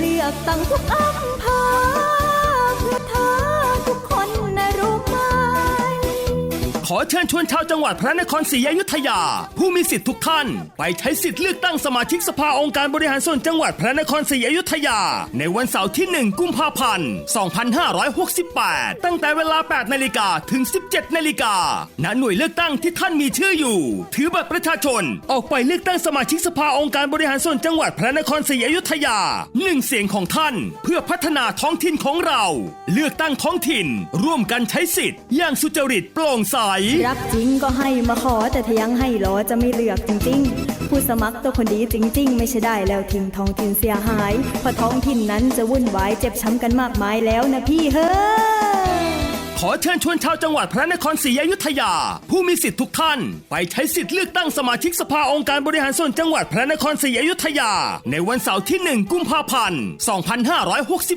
เรียกตั้งทุกอำเภอ ขอเชิญชวนชาวจังหวัดพระนครศรีอยุธยา ผู้มีสิทธิ์ทุกท่าน ไปใช้สิทธิ์เลือกตั้งสมาชิกสภาองค์การบริหารส่วนจังหวัดพระนครศรีอยุธยา ในวันเสาร์ที่ 1 กุมภาพันธ์ 2568 ตั้งแต่เวลา 8 นาฬิกาถึง 17 นาฬิกาณหน่วยเลือกตั้งที่ท่านมีชื่ออยู่ ถือบัตรประชาชนออกไปเลือกตั้งสมาชิกสภาองค์การบริหารส่วนจังหวัดพระนครศรีอยุธยาหนึ่งเสียงของท่าน เพื่อพัฒนาท้องถิ่นของเรา เลือกตั้งท้องถิ่น ร่วมกันใช้สิทธิ์ อย่างสุจริตโปร่งใสรักจริงก็ให้มาขอแต่ทยังให้รอจะไม่เลือกจริง ๆ ผู้สมัครตัวคนดีจริง ๆ ไม่ใช่ได้แล้วทิ้งท้องถิ่นเสียหายเพราะท้องถิ่นนั้นจะวุ่นวายเจ็บช้ำกันมากมายแล้วนะพี่เฮ้อ ขอเชิญชวนชาวจังหวัดพระนครศรีอยุธยา ผู้มีสิทธิ์ทุกท่าน ไปใช้สิทธิ์เลือกตั้งสมาชิกสภาองค์การบริหารส่วนจังหวัดพระนครศรีอยุธยา ในวันเสาร์ที่ 1 กุมภาพันธ์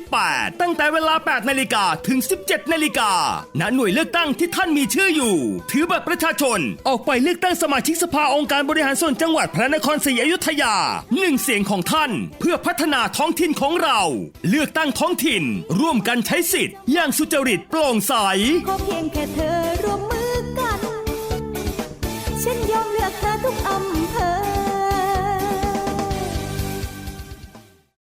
2568 ตั้งแต่เวลา 8 นาฬิกาถึง 17 นาฬิกาณหน่วยเลือกตั้งที่ท่านมีชื่ออยู่ ถือบัตรประชาชน ออกไปเลือกตั้งสมาชิกสภาองค์การบริหารส่วนจังหวัดพระนครศรีอยุธยาหนึ่งเสียงของท่าน เพื่อพัฒนาท้องถิ่นของเรา เลือกตั้งท้องถิ่น ร่วมกันใช้สิทธิ์ อย่างสุจริตโปร่งใสขอเพียงแค่เธอร่วมมือกัน ฉันยอมเลือกเธอทุกอำเภอ